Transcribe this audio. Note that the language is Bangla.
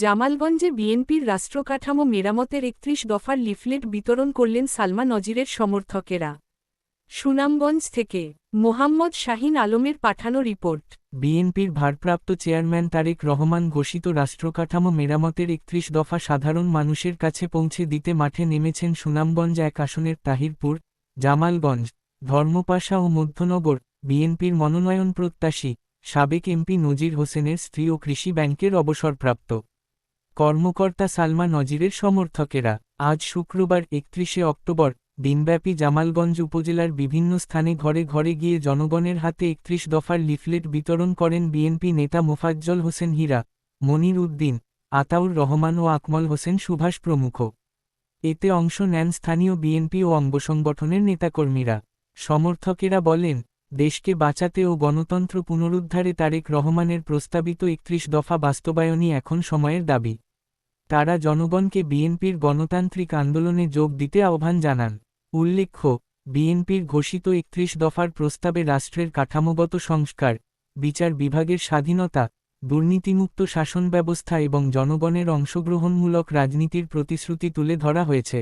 জামালগঞ্জে বিএনপির রাষ্ট্রকাঠামো মেরামতের একত্রিশ দফার লিফলেট বিতরণ করলেন সালমা নজিরের সমর্থকেরা। সুনামগঞ্জ থেকে মোহাম্মদ শাহিন আলমের পাঠানো রিপোর্ট। বিএনপির ভারপ্রাপ্ত চেয়ারম্যান তারেক রহমান ঘোষিত রাষ্ট্রকাঠামো মেরামতের একত্রিশ দফা সাধারণ মানুষের কাছে পৌঁছে দিতে মাঠে নেমেছেন সুনামগঞ্জ এক আসনের তাহিরপুর, জামালগঞ্জ, ধর্মপাশা ও মধ্যনগর বিএনপির মনোনয়ন প্রত্যাশী সাবেক এমপি নজির হোসেনের স্ত্রী ও কৃষি ব্যাংকের অবসরপ্রাপ্ত। কর্মকর্তা সালমা নজিরের সমর্থকেরা আজ শুক্রবার একত্রিশে অক্টোবর দিনব্যাপী জামালগঞ্জ উপজেলার বিভিন্ন স্থানে ঘরে ঘরে গিয়ে জনগণের হাতে একত্রিশ দফার লিফলেট বিতরণ করেন বিএনপি নেতা মোফাজ্জল হোসেন হীরা, মনির উদ্দিন, আতাউর রহমান ও আকমল হোসেন সুভাষ প্রমুখ। এতে অংশ নেন স্থানীয় বিএনপি ও অঙ্গ সংগঠনের নেতাকর্মীরা। সমর্থকেরা বলেন দেশকে বাঁচাতে ও গণতন্ত্র পুনরুদ্ধারে তারেক রহমানের প্রস্তাবিত একত্রিশ দফা বাস্তবায়নই এখন সময়ের দাবি। তারা জনগণকে বিএনপির গণতান্ত্রিক আন্দোলনে যোগ দিতে আহ্বান জানান। উল্লেখ্য, বিএনপির ঘোষিত একত্রিশ দফার প্রস্তাবে রাষ্ট্রের কাঠামোগত সংস্কার, বিচার বিভাগের স্বাধীনতা, দুর্নীতিমুক্ত শাসন ব্যবস্থা এবং জনগণের অংশগ্রহণমূলক রাজনীতির প্রতিশ্রুতি তুলে ধরা হয়েছে।